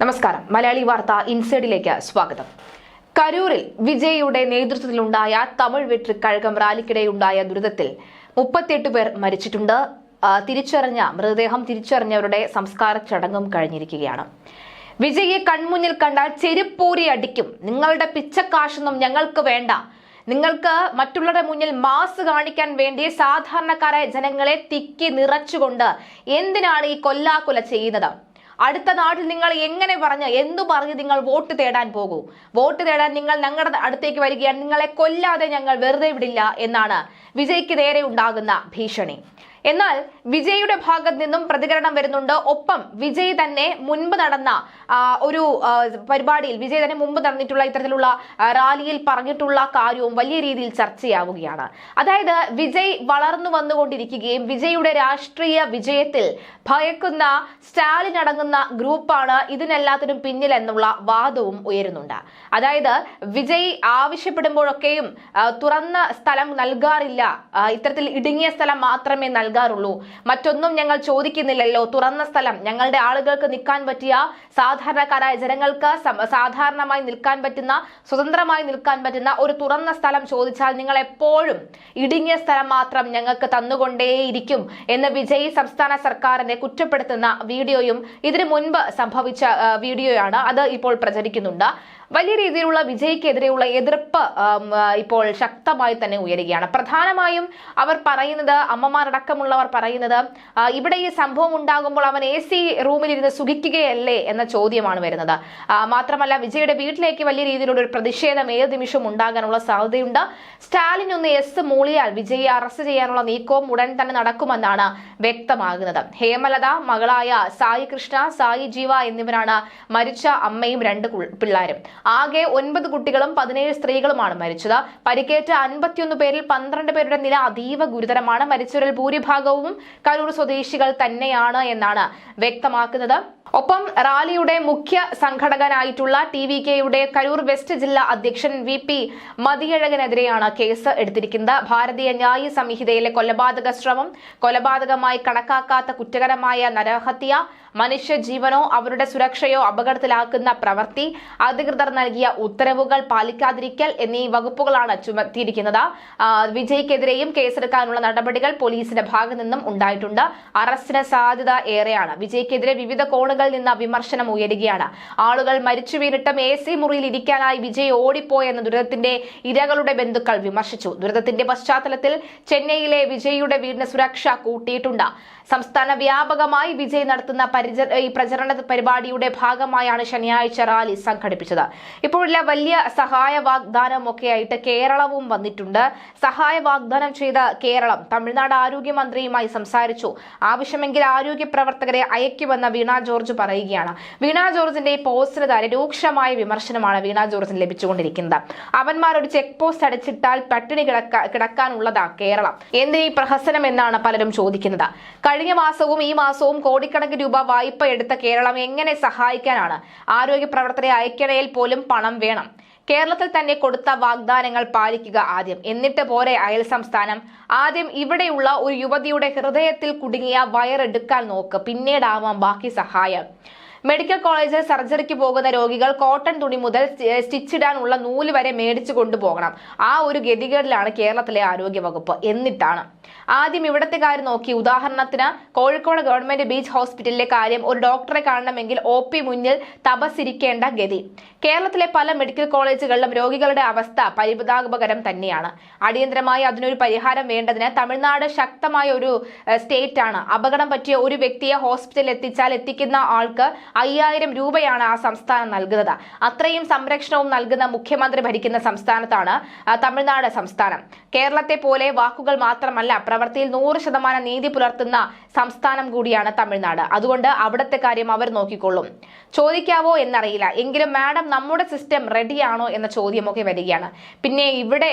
നമസ്കാരം. മലയാളി വാർത്ത ഇൻസൈഡിലേക്ക് സ്വാഗതം. കരൂരിൽ വിജയയുടെ നേതൃത്വത്തിലുണ്ടായ തമിഴ് വെട്രി കഴകം റാലിക്കിടെയുണ്ടായ ദുരിതത്തിൽ മുപ്പത്തിയെട്ട് പേർ മരിച്ചിട്ടുണ്ട്. തിരിച്ചറിഞ്ഞ മൃതദേഹം തിരിച്ചറിഞ്ഞവരുടെ സംസ്കാര ചടങ്ങും കഴിഞ്ഞിരിക്കുകയാണ്. വിജയെ കൺമുന്നിൽ കണ്ടാൽ ചെരുപ്പൂരി അടിക്കും. നിങ്ങളുടെ പിച്ചക്കാശൊന്നും ഞങ്ങൾക്ക് വേണ്ട. നിങ്ങൾക്ക് മറ്റുള്ളവരുടെ മുന്നിൽ മാസ് കാണിക്കാൻ വേണ്ടി സാധാരണക്കാരായ ജനങ്ങളെ തിക്കി നിറച്ചുകൊണ്ട് എന്തിനാണ് ഈ കൊല്ലാക്കൊല ചെയ്യുന്നത്? അടുത്ത നാട്ടിൽ നിങ്ങൾ എങ്ങനെ പറഞ്ഞ്? എന്തു പറഞ്ഞ് നിങ്ങൾ വോട്ട് തേടാൻ പോകൂ? വോട്ട് തേടാൻ നിങ്ങൾ ഞങ്ങളുടെ അടുത്തേക്ക് വരികയാണ്. നിങ്ങളെ കൊല്ലാതെ ഞങ്ങൾ വെറുതെ വിടില്ല എന്നാണ് വിജയ്ക്ക് നേരെ ഉണ്ടാകുന്ന ഭീഷണി. എന്നാൽ വിജയുടെ ഭാഗത്ത് നിന്നും പ്രതികരണം വരുന്നുണ്ട്. ഒപ്പം വിജയ് തന്നെ മുൻപ് നടന്ന ഒരു പരിപാടിയിൽ വിജയ് തന്നെ മുമ്പ് നടന്നിട്ടുള്ള ഇത്തരത്തിലുള്ള റാലിയിൽ പറഞ്ഞിട്ടുള്ള കാര്യവും വലിയ രീതിയിൽ ചർച്ചയാവുകയാണ്. അതായത് വിജയ് വളർന്നു വന്നുകൊണ്ടിരിക്കുകയും വിജയുടെ രാഷ്ട്രീയ വിജയത്തിൽ ഭയക്കുന്ന സ്റ്റാലിൻ അടങ്ങുന്ന ഗ്രൂപ്പാണ് ഇതിനെല്ലാത്തിനും പിന്നിൽ എന്നുള്ള വാദവും ഉയരുന്നുണ്ട്. അതായത് വിജയ് ആവശ്യപ്പെടുമ്പോഴൊക്കെയും തുറന്ന സ്ഥലം നൽകാറില്ല. ഇത്തരത്തിൽ ഇടുങ്ങിയ സ്ഥലം മാത്രമേ നൽകാറുള്ളൂ. മറ്റൊന്നും ഞങ്ങൾ ചോദിക്കുന്നില്ലല്ലോ. തുറന്ന സ്ഥലം. ഞങ്ങളുടെ ആളുകൾക്ക് നിൽക്കാൻ പറ്റിയ സാധാരണക്കാരായ ജനങ്ങൾക്ക് സാധാരണമായി നിൽക്കാൻ പറ്റുന്ന സ്വതന്ത്രമായി നിൽക്കാൻ പറ്റുന്ന ഒരു തുറന്ന സ്ഥലം ചോദിച്ചാൽ നിങ്ങൾ എപ്പോഴും ഇടുങ്ങിയ സ്ഥലം മാത്രം ഞങ്ങൾക്ക് തന്നുകൊണ്ടേയിരിക്കും എന്ന് വിജയ് സംസ്ഥാന സർക്കാരിനെ കുറ്റപ്പെടുത്തുന്ന വീഡിയോയും ഇതിനു മുൻപ് സംഭവിച്ച വീഡിയോയാണ് അത് ഇപ്പോൾ പ്രചരിക്കുന്നുണ്ട്. വലിയ രീതിയിലുള്ള വിജയ്ക്കെതിരെയുള്ള എതിർപ്പ് ഇപ്പോൾ ശക്തമായി തന്നെ ഉയരുകയാണ്. പ്രധാനമായും അവർ പറയുന്നത് അമ്മമാരടക്കമുള്ളവർ പറയുന്നത് ഇവിടെ ഈ സംഭവം ഉണ്ടാകുമ്പോൾ അവൻ എ സി റൂമിലിരുന്ന് സുഖിക്കുകയല്ലേ എന്ന ചോദ്യമാണ് വരുന്നത്. മാത്രമല്ല വിജയുടെ വീട്ടിലേക്ക് വലിയ രീതിയിലുള്ള ഒരു പ്രതിഷേധം ഏത് നിമിഷവും ഉണ്ടാകാനുള്ള സാധ്യതയുണ്ട്. സ്റ്റാലിൻ ഒന്ന് എസ് മൂളിയാൽ വിജയെ അറസ്റ്റ് ചെയ്യാനുള്ള നീക്കവും ഉടൻ തന്നെ നടക്കുമെന്നാണ് വ്യക്തമാകുന്നത്. ഹേമലത മകളായ സായി കൃഷ്ണ സായി ജീവ എന്നിവരാണ് മരിച്ച അമ്മയും രണ്ട് പിള്ളാരും. ആകെ ഒൻപത് കുട്ടികളും പതിനേഴ് സ്ത്രീകളുമാണ് മരിച്ചത്. പരിക്കേറ്റ അൻപത്തിയൊന്ന് പേരിൽ പന്ത്രണ്ട് പേരുടെ നില അതീവ ഗുരുതരമാണ്. മരിച്ചവരിൽ ഭൂരിഭാഗവും കരൂർ സ്വദേശികൾ തന്നെയാണ് എന്നാണ് വ്യക്തമാക്കുന്നത്. ഒപ്പം റാലിയുടെ മുഖ്യ സംഘടകനായിട്ടുള്ള ടി വി കെയുടെ കരൂർ വെസ്റ്റ് ജില്ലാ അധ്യക്ഷൻ വി പി മതിയഴകനെതിരെയാണ് കേസ് എടുത്തിരിക്കുന്നത്. ഭാരതീയ ന്യായ സംഹിതയിലെ കൊലപാതക ശ്രമം കൊലപാതകമായി കണക്കാക്കാത്ത കുറ്റകരമായ നരഹത്യ മനുഷ്യ ജീവനോ അവരുടെ സുരക്ഷയോ അപകടത്തിലാക്കുന്ന പ്രവൃത്തി അധികൃതർ നൽകിയ ഉത്തരവുകൾ പാലിക്കാതിരിക്കൽ എന്നീ വകുപ്പുകളാണ് ചുമത്തിയിരിക്കുന്നത്. വിജയ്ക്കെതിരെയും കേസെടുക്കാനുള്ള നടപടികൾ പോലീസിന്റെ ഭാഗത്തു നിന്നും ഉണ്ടായിട്ടുണ്ട്. അറസ്റ്റിന് സാധ്യത ഏറെയാണ്. വിജയ്ക്കെതിരെ വിവിധ കോണുകളിൽ നിന്ന് വിമർശനം ഉയരുകയാണ്. ആളുകൾ മരിച്ചു വീണിട്ടും എ സി മുറിയിൽ ഇരിക്കാനായി വിജയ് ഓടിപ്പോയെന്ന് ദുരിതത്തിന്റെ ഇരകളുടെ ബന്ധുക്കൾ വിമർശിച്ചു. ദുരിതത്തിന്റെ പശ്ചാത്തലത്തിൽ ചെന്നൈയിലെ വിജയിയുടെ വീടിന് സുരക്ഷ കൂട്ടിയിട്ടുണ്ട്. സംസ്ഥാന വ്യാപകമായി വിജയ് നടത്തുന്ന പ്രചരണ പരിപാടിയുടെ ഭാഗമായാണ് ശനിയാഴ്ച റാലി സംഘടിപ്പിച്ചത്. ഇപ്പോഴുള്ള വലിയ സഹായ വാഗ്ദാനം ഒക്കെ ആയിട്ട് കേരളവും വന്നിട്ടുണ്ട്. സഹായ വാഗ്ദാനം ചെയ്ത കേരളം തമിഴ്നാട് ആരോഗ്യമന്ത്രിയുമായി സംസാരിച്ചു. ആവശ്യമെങ്കിൽ ആരോഗ്യ പ്രവർത്തകരെ അയക്കുമെന്ന് വീണ ജോർജ് പറയുകയാണ്. വീണ ജോർജിന്റെ ഈ പോസ്റ്റിന് താരെ രൂക്ഷമായ വിമർശനമാണ് വീണ ജോർജിന് ലഭിച്ചുകൊണ്ടിരിക്കുന്നത്. അവന്മാർ ഒരു ചെക്ക് പോസ്റ്റ് അടച്ചിട്ടാൽ പട്ടിണി കിടക്ക കിടക്കാനുള്ളതാ കേരളം. എന്തിനീ പ്രഹസനം എന്നാണ് പലരും ചോദിക്കുന്നത്. കഴിഞ്ഞ മാസവും ഈ മാസവും കോടിക്കണക്കിന് രൂപ വായ്പ എടുത്ത കേരളം എങ്ങനെ സഹായിക്കാനാണ്? ആരോഗ്യ പ്രവർത്തകരെ അയക്കണയിൽ പോലും പണം വേണം. കേരളത്തിൽ തന്നെ കൊടുത്ത വാഗ്ദാനങ്ങൾ പാലിക്കുക ആദ്യം. എന്നിട്ട് പോരെ അയൽ സംസ്ഥാനം. ആദ്യം ഇവിടെയുള്ള ഒരു യുവതിയുടെ ഹൃദയത്തിൽ കുടുങ്ങിയ വയറെടുക്കാൻ നോക്ക്. പിന്നീടാവാം ബാക്കി സഹായം. മെഡിക്കൽ കോളേജിൽ സർജറിക്ക് പോകുന്ന രോഗികൾ കോട്ടൺ തുണി മുതൽ സ്റ്റിച്ചിടാനുള്ള നൂൽ വരെ മേടിച്ചു കൊണ്ടുപോകണം. ആ ഒരു ഗതികേടിലാണ് കേരളത്തിലെ ആരോഗ്യ വകുപ്പ് എന്നിട്ടാണ്. ആദ്യം ഇവിടത്തെ കാര്യം നോക്കി. ഉദാഹരണത്തിന് കോഴിക്കോട് ഗവൺമെന്റ് ബീച്ച് ഹോസ്പിറ്റലിലെ കാര്യം ഒരു ഡോക്ടറെ കാണണമെങ്കിൽ ഒ പി മുന്നിൽ തപസിരിക്കേണ്ട ഗതി. കേരളത്തിലെ പല മെഡിക്കൽ കോളേജുകളിലും രോഗികളുടെ അവസ്ഥ പരിതാപകരം തന്നെയാണ്. അടിയന്തരമായി അതിനൊരു പരിഹാരം വേണ്ടതിന് തമിഴ്നാട് ശക്തമായ ഒരു സ്റ്റേറ്റ് ആണ് അപകടം പറ്റിയ ഒരു വ്യക്തിയെ ഹോസ്പിറ്റലിൽ എത്തിച്ചാൽ എത്തിക്കുന്ന ആൾക്ക് അയ്യായിരം രൂപയാണ് ആ സംസ്ഥാനം നൽകുന്നത്. അത്രയും സംരക്ഷണവും നൽകുന്ന മുഖ്യമന്ത്രി ഭരിക്കുന്ന സംസ്ഥാനത്താണ് തമിഴ്നാട് സംസ്ഥാനം. കേരളത്തെ പോലെ വാക്കുകൾ മാത്രമല്ല പ്രവൃത്തിയിൽ നൂറ് ശതമാനം നീതി പുലർത്തുന്ന സംസ്ഥാനം കൂടിയാണ് തമിഴ്നാട്. അതുകൊണ്ട് അവിടുത്തെ കാര്യം അവർ നോക്കിക്കൊള്ളും. ചോദിക്കാവോ എന്നറിയില്ല. എങ്കിലും മാഡം നമ്മുടെ സിസ്റ്റം റെഡിയാണോ എന്ന ചോദ്യമൊക്കെ വരികയാണ്. പിന്നെ ഇവിടെ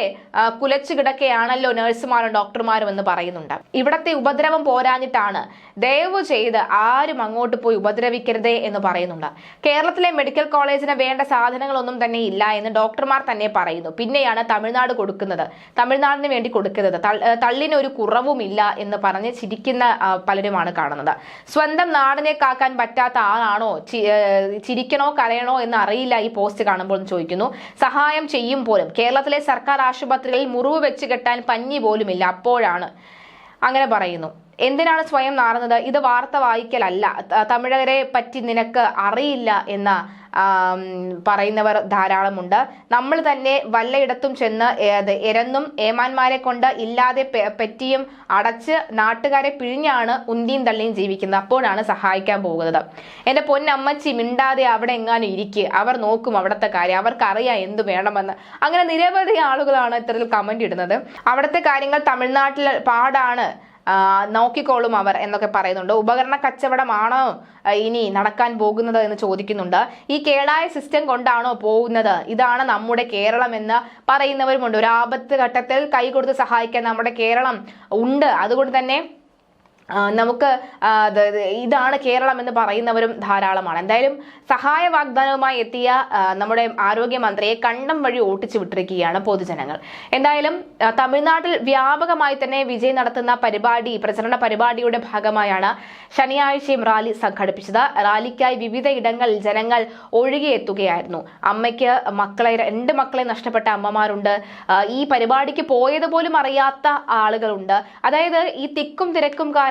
കുലച്ചു കിടക്കുകയാണല്ലോ നഴ്സുമാരും ഡോക്ടർമാരും എന്ന് പറയുന്നുണ്ട്. ഇവിടത്തെ ഉപദ്രവം പോരാഞ്ഞിട്ടാണ്. ദയവ് ചെയ്ത് ആരും അങ്ങോട്ട് പോയി ഉപദ്രവിക്കരുതേ എന്ന് പറയുന്നുണ്ട്. കേരളത്തിലെ മെഡിക്കൽ കോളേജിന് വേണ്ട സാധനങ്ങളൊന്നും തന്നെ ഇല്ല എന്ന് ഡോക്ടർമാർ തന്നെ പറയുന്നു. പിന്നെയാണ് തമിഴ്നാട് കൊടുക്കുന്നത്. തമിഴ്നാട് തമിഴ്നാടിന് വേണ്ടി കൊടുക്കരുത്. തള്ളിന് ഒരു കുറവുമില്ല എന്ന് പറഞ്ഞ് ചിരിക്കുന്ന പലരുമാണ് കാണുന്നത്. സ്വന്തം നാടിനെ കാക്കാൻ പറ്റാത്ത ആളാണോ? ചിരിക്കണോ കരയണോ എന്ന് അറിയില്ല ഈ പോസ്റ്റ് കാണുമ്പോൾ ചോദിക്കുന്നു. സഹായം ചെയ്യും പോലും. കേരളത്തിലെ സർക്കാർ ആശുപത്രികളിൽ മുറിവ് വെച്ച് കെട്ടാൻ പഞ്ഞി പോലുമില്ല. അപ്പോഴാണ് അങ്ങനെ പറയുന്നു. എന്തിനാണ് സ്വയം നാറുന്നത്? ഇത് വാർത്ത വായിക്കലല്ല. തമിഴരെ പറ്റി നിനക്ക് അറിയില്ല എന്ന പറയുന്നവർ ധാരാളമുണ്ട്. നമ്മൾ തന്നെ വല്ലയിടത്തും ചെന്ന് എരന്നും ഏമാന്മാരെ കൊണ്ട് ഇല്ലാതെ പറ്റിയും അടച്ച് നാട്ടുകാരെ പിഴിഞ്ഞാണ് ഉന്തിയും തള്ളിയും ജീവിക്കുന്നത്. അപ്പോഴാണ് സഹായിക്കാൻ പോകുന്നത്. എന്റെ പൊന്നമ്മച്ചി മിണ്ടാതെ അവിടെ എങ്ങാനും ഇരിക്കുക അവർ നോക്കും അവിടുത്തെ കാര്യം. അവർക്കറിയാം എന്ത് വേണമെന്ന്. അങ്ങനെ നിരവധി ആളുകളാണ് ഇത്തരത്തിൽ കമന്റ് ഇടുന്നത്. അവിടുത്തെ കാര്യങ്ങൾ തമിഴ്നാട്ടിൽ പാടാണ്. നോക്കിക്കോളും അവർ എന്നൊക്കെ പറയുന്നുണ്ട്. ഉപകരണ കച്ചവടമാണ് ഇനി നടക്കാൻ പോകുന്നത് എന്ന് ചോദിക്കുന്നുണ്ട്. ഈ കേടായ സിസ്റ്റം കൊണ്ടാണോ പോകുന്നത്? ഇതാണ് നമ്മുടെ കേരളം എന്ന് പറയുന്നവരുമുണ്ട്. ഒരു ആപത്ത് ഘട്ടത്തിൽ കൈ കൊടുത്ത് സഹായിക്കാൻ നമ്മുടെ കേരളം ഉണ്ട്. അതുകൊണ്ട് തന്നെ നമുക്ക് ഇതാണ് കേരളം എന്ന് പറയുന്നവരും ധാരാളമാണ്. എന്തായാലും സഹായ വാഗ്ദാനവുമായി എത്തിയ നമ്മുടെ ആരോഗ്യമന്ത്രിയെ കണ്ടം വഴി ഓട്ടിച്ചു വിട്ടിരിക്കുകയാണ് പൊതുജനങ്ങൾ. എന്തായാലും തമിഴ്നാട്ടിൽ വ്യാപകമായി തന്നെ വിജയ് നടത്തുന്ന പരിപാടി പ്രചരണ പരിപാടിയുടെ ഭാഗമായാണ് ശനിയാഴ്ചയും റാലി സംഘടിപ്പിച്ചത്. റാലിക്കായി വിവിധ ഇടങ്ങളിൽ ജനങ്ങൾ ഒഴുകിയെത്തുകയായിരുന്നു അമ്മയ്ക്ക് മക്കളെ രണ്ട് മക്കളെ നഷ്ടപ്പെട്ട അമ്മമാരുണ്ട്. ഈ പരിപാടിക്ക് പോയത് പോലും അറിയാത്ത ആളുകളുണ്ട്. അതായത് ഈ തിക്കും തിരക്കും കാരണം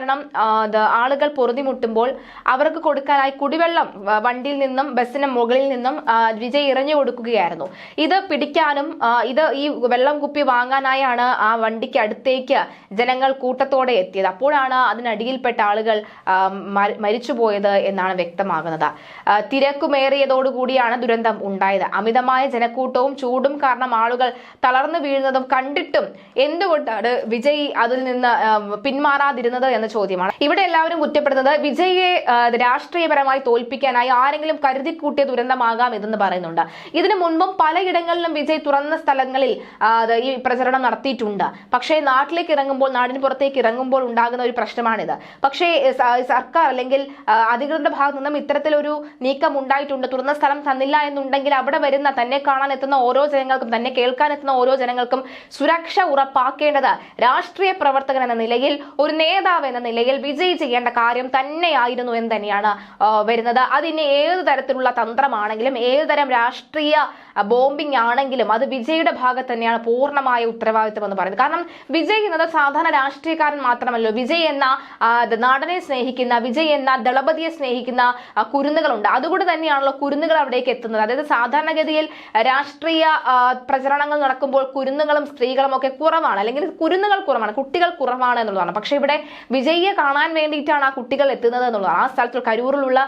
ഇത് ആളുകൾ പൊറുതിമുട്ടുമ്പോൾ അവർക്ക് കൊടുക്കാനായി കുടിവെള്ളം വണ്ടിയിൽ നിന്നും ബസ്സിന് മുകളിൽ നിന്നും വിജയ് ഇറഞ്ഞു കൊടുക്കുകയായിരുന്നു. ഇത് പിടിക്കാനും ഇത് ഈ വെള്ളം കുപ്പി വാങ്ങാനായാണ് ആ വണ്ടിക്ക് അടുത്തേക്ക് ജനങ്ങൾ കൂട്ടത്തോടെ എത്തിയത്. അപ്പോഴാണ് അതിനടിയിൽപ്പെട്ട ആളുകൾ മരിച്ചുപോയത് എന്നാണ് വ്യക്തമാകുന്നത്. തിരക്കുമേറിയതോടുകൂടിയാണ് ദുരന്തം ഉണ്ടായത്. അമിതമായ ജനക്കൂട്ടവും ചൂടും കാരണം ആളുകൾ തളർന്നു വീഴുന്നതും കണ്ടിട്ടും എന്തുകൊണ്ടാണ് വിജയ് അതിൽ നിന്ന് പിന്മാറാതിരുന്നത് എന്ന ചോദ്യമാണ്. ഇവിടെ എല്ലാവരും കുറ്റപ്പെടുന്നത് വിജയെ രാഷ്ട്രീയപരമായി തോൽപ്പിക്കാനായി ആരെങ്കിലും കരുതി കൂട്ടിയ ദുരന്തമാകാം ഇതെന്ന് പറയുന്നുണ്ട്. ഇതിനു മുൻപും പലയിടങ്ങളിലും വിജയ് തുറന്ന സ്ഥലങ്ങളിൽ ഈ പ്രചരണം നടത്തിയിട്ടുണ്ട്. പക്ഷേ നാട്ടിലേക്ക് ഇറങ്ങുമ്പോൾ നാടിന് പുറത്തേക്ക് ഇറങ്ങുമ്പോൾ ഉണ്ടാകുന്ന ഒരു പ്രശ്നമാണിത്. പക്ഷേ സർക്കാർ അല്ലെങ്കിൽ അധികൃതരുടെ ഭാഗത്തു നിന്നും ഇത്തരത്തിലൊരു നീക്കം ഉണ്ടായിട്ടുണ്ട്. തുറന്ന സ്ഥലം തന്നില്ല എന്നുണ്ടെങ്കിൽ അവിടെ വരുന്ന തന്നെ കാണാൻ എത്തുന്ന ഓരോ ജനങ്ങൾക്കും തന്നെ കേൾക്കാൻ എത്തുന്ന ഓരോ ജനങ്ങൾക്കും സുരക്ഷ ഉറപ്പാക്കേണ്ടത് രാഷ്ട്രീയ പ്രവർത്തകൻ എന്ന നിലയിൽ ഒരു നേതാവ് എന്ന നിലയിൽ വിജയ് ചെയ്യേണ്ട കാര്യം തന്നെയായിരുന്നു എന്ന് തന്നെയാണ് വരുന്നത്. അതിന് ഏത് തരത്തിലുള്ള തന്ത്രമാണെങ്കിലും ഏത് തരം രാഷ്ട്രീയ ബോംബിംഗ് ആണെങ്കിലും അത് വിജയുടെ ഭാഗത്ത് തന്നെയാണ് പൂർണമായ ഉത്തരവാദിത്വം എന്ന് പറയുന്നത്. കാരണം വിജയ് എന്നത് സാധാരണ രാഷ്ട്രീയക്കാരൻ മാത്രമല്ലോ. വിജയ് എന്ന നാടനെ സ്നേഹിക്കുന്ന വിജയ് എന്ന ദളപതിയെ സ്നേഹിക്കുന്ന കുരുന്നുകളുണ്ട്. അതുകൊണ്ട് തന്നെയാണല്ലോ കുരുന്നുകൾ അവിടേക്ക് എത്തുന്നത്. അതായത് സാധാരണഗതിയിൽ രാഷ്ട്രീയ പ്രചരണങ്ങൾ നടക്കുമ്പോൾ കുരുന്നുകളും സ്ത്രീകളും ഒക്കെ കുറവാണ്. അല്ലെങ്കിൽ കുരുന്നുകൾ കുറവാണ് കുട്ടികൾ കുറവാണ് എന്നുള്ളതാണ്. പക്ഷെ ഇവിടെ വിജയിയെ കാണാൻ വേണ്ടിയിട്ടാണ് ആ കുട്ടികൾ എത്തുന്നത് എന്നുള്ളത്. ആ സ്ഥലത്ത് കരൂറിലുള്ള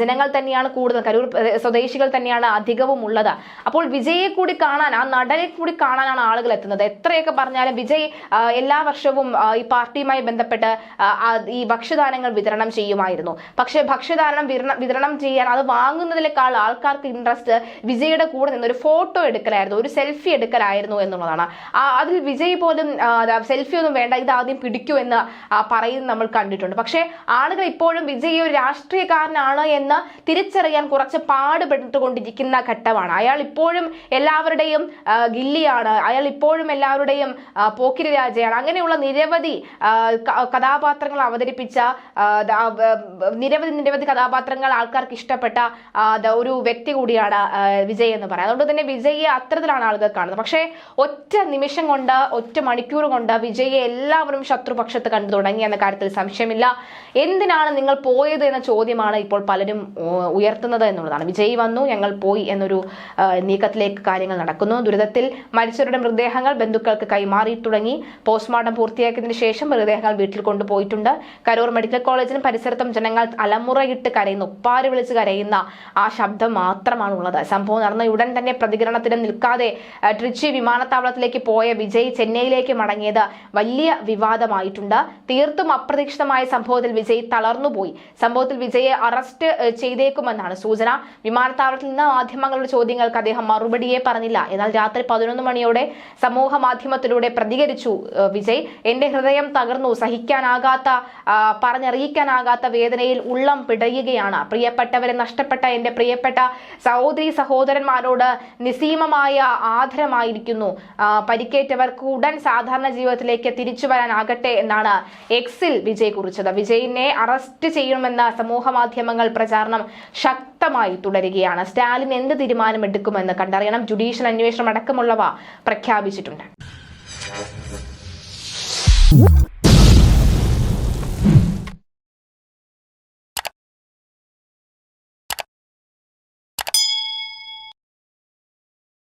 ജനങ്ങൾ തന്നെയാണ് കൂടുതൽ കരൂർ സ്വദേശികൾ തന്നെയാണ് അധികവും ഉള്ളത്. അപ്പോൾ വിജയെ കൂടി കാണാൻ ആ നടനെ കൂടി കാണാനാണ് ആളുകൾ എത്തുന്നത്. എത്രയൊക്കെ പറഞ്ഞാലും വിജയ് എല്ലാ വർഷവും ഈ പാർട്ടിയുമായി ബന്ധപ്പെട്ട് ഈ ഭക്ഷ്യദാനങ്ങൾ വിതരണം ചെയ്യുമായിരുന്നു. പക്ഷേ ഭക്ഷ്യദാനം വിതരണം ചെയ്യാൻ അത് വാങ്ങുന്നതിനേക്കാൾ ആൾക്കാർക്ക് ഇൻട്രസ്റ്റ് വിജയുടെ കൂടെ നിന്ന് ഒരു ഫോട്ടോ എടുക്കലായിരുന്നു ഒരു സെൽഫി എടുക്കലായിരുന്നു എന്നുള്ളതാണ്. അതിൽ വിജയ് പോലും സെൽഫി ഒന്നും വേണ്ട ഇത് ആദ്യം പിടിക്കൂ എന്ന് ആ, പറയുന്നത് നമ്മൾ കണ്ടിട്ടുണ്ട്. പക്ഷേ ആളുകൾ ഇപ്പോഴും വിജയ് ഒരു രാഷ്ട്രീയക്കാരനാണ് എന്ന് തിരിച്ചറിയാൻ കുറച്ച് പാടുപെട്ടുകൊണ്ടിരിക്കുന്ന ഘട്ടമാണ്. അയാൾ ഇപ്പോഴും എല്ലാവരുടെയും ഗില്ലിയാണ്. അയാൾ ഇപ്പോഴും എല്ലാവരുടെയും പോക്കിരി രാജയാണ്. അങ്ങനെയുള്ള നിരവധി കഥാപാത്രങ്ങൾ അവതരിപ്പിച്ച നിരവധി നിരവധി കഥാപാത്രങ്ങൾ ആൾക്കാർക്ക് ഇഷ്ടപ്പെട്ട ഒരു വ്യക്തി കൂടിയാണ് വിജയ് എന്ന് പറയുന്നത്. അതുകൊണ്ട് തന്നെ വിജയെ അത്തരത്തിലാണ് ആളുകൾ കാണുന്നത്. പക്ഷേ ഒറ്റ നിമിഷം കൊണ്ട് ഒറ്റ മണിക്കൂർ കൊണ്ട് വിജയെ എല്ലാവരും ശത്രുപക്ഷത്ത് കണ്ടു തുടങ്ങി എന്ന കാര്യത്തിൽ സംശയമില്ല. എന്തിനാണ് നിങ്ങൾ പോയത് എന്ന ചോദ്യമാണ് ഇപ്പോൾ പലരും ഉയർത്തുന്നത് എന്നുള്ളതാണ്. വിജയ് വന്നു ഞങ്ങൾ പോയി എന്നൊരു നീക്കത്തിലേക്ക് കാര്യങ്ങൾ നടക്കുന്നു. ദുരിതത്തിൽ മരിച്ചവരുടെ മൃതദേഹങ്ങൾ ബന്ധുക്കൾക്ക് കൈമാറി തുടങ്ങി. പോസ്റ്റ്മോർട്ടം പൂർത്തിയാക്കിയതിന് ശേഷം മൃതദേഹങ്ങൾ വീട്ടിൽ കൊണ്ടുപോയിട്ടുണ്ട്. കരൂർ മെഡിക്കൽ കോളേജിനും പരിസരത്തും ജനങ്ങൾ അലമുറയിട്ട് കരയുന്നു. ഒപ്പാരി വിളിച്ച് കരയുന്ന ആ ശബ്ദം മാത്രമാണ് ഉള്ളത്. സംഭവം നടന്ന ഉടൻ തന്നെ പ്രതികരണത്തിന് നിൽക്കാതെ ട്രിച്ചി വിമാനത്താവളത്തിലേക്ക് പോയ വിജയ് ചെന്നൈയിലേക്ക് മടങ്ങിയത് വലിയ വിവാദമായിട്ടുണ്ട്. തീർത്തും അപ്രതീക്ഷിതമായ സംഭവത്തിൽ വിജയ് തളർന്നുപോയി. സംഭവത്തിൽ വിജയെ അറസ്റ്റ് ചെയ്തേക്കുമെന്നാണ് സൂചന. വിമാനത്താവളത്തിൽ നിന്ന് മാധ്യമങ്ങളുടെ ചോദ്യങ്ങൾക്ക് അദ്ദേഹം മറുപടിയെ പറഞ്ഞില്ല. എന്നാൽ രാത്രി പതിനൊന്ന് മണിയോടെ സമൂഹ മാധ്യമത്തിലൂടെ പ്രതികരിച്ചു വിജയ്. എന്റെ ഹൃദയം തകർന്നു. സഹിക്കാനാകാത്ത പറഞ്ഞറിയിക്കാനാകാത്ത വേദനയിൽ ഉള്ളം പിടയുകയാണ്. പ്രിയപ്പെട്ടവരെ നഷ്ടപ്പെട്ട എന്റെ പ്രിയപ്പെട്ട സഹോദരി സഹോദരന്മാരോട് നിസീമമായ ആദരമായിരിക്കുന്നു. പരിക്കേറ്റവർക്ക് ഉടൻ സാധാരണ ജീവിതത്തിലേക്ക് തിരിച്ചു വരാനാകട്ടെ എന്നാണ് എക്സിൽ വിജയ് കുറിച്ചത്. വിജയിനെ അറസ്റ്റ് ചെയ്യണമെന്ന സമൂഹ മാധ്യമങ്ങൾ പ്രചാരണം ശക്തമായി തുടരുകയാണ്. സ്റ്റാലിൻ എന്ത് തീരുമാനമെടുക്കുമെന്ന് കണ്ടറിയണം. ജുഡീഷ്യൽ അന്വേഷണം അടക്കമുള്ളവ പ്രഖ്യാപിച്ചിട്ടുണ്ട്.